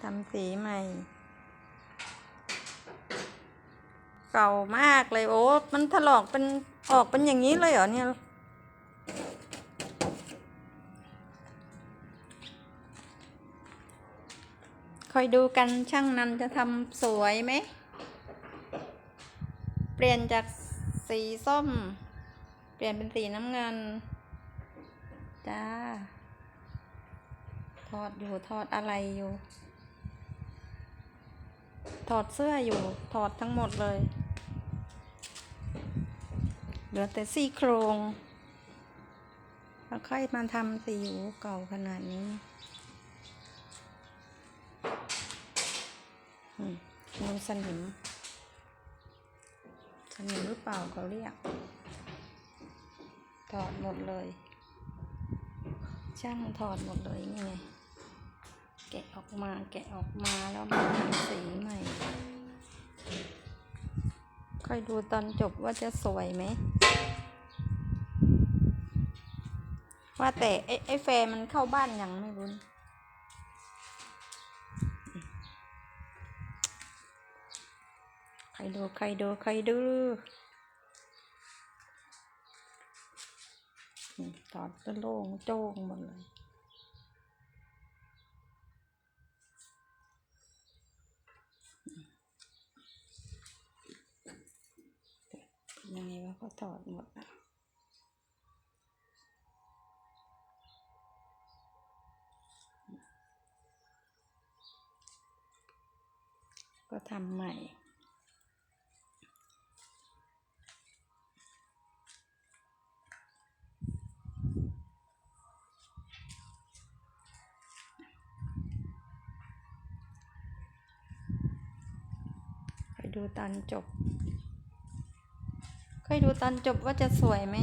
ทำสีใหม่ เก่ามากเลยโอ้ มันถลอกเป็นออกเป็นอย่างนี้เลยเหรอเนี่ยคอยดูกันช่างนันจะทำสวยไหม เปลี่ยนจากสีส้ม เปลี่ยนเป็นสีน้ำเงิน จ้าถอดอยู่ถอดอะไรอยู่ ถอดเสื้ออยู่ ถอดทั้งหมดเลย เหลือแต่ซี่โครงแล้วค่อยมาทำสีอู๋เก่าขนาดนี้อืมนูนสนิม สนิมหรือเปล่าเขาเรียก ถอดหมดเลย ช่างถอดหมดเลยนี่ไง ออกมาแกะออกมาแล้วมาทำสีใหม่ ค่อยดูตอนจบว่าจะสวยไหม ว่าแต่ไอ้ไอ้แฟร์มันเข้าบ้านยังไม่รู้นใครดูใครดูใครดูตอดก็โล่งโจ้งหมดเลย ยังไงวะ ก็ถอดหมดอะก็ทำใหม่ ไปดูตอนจบ ค่อยดูตอนจบว่าจะสวยไหม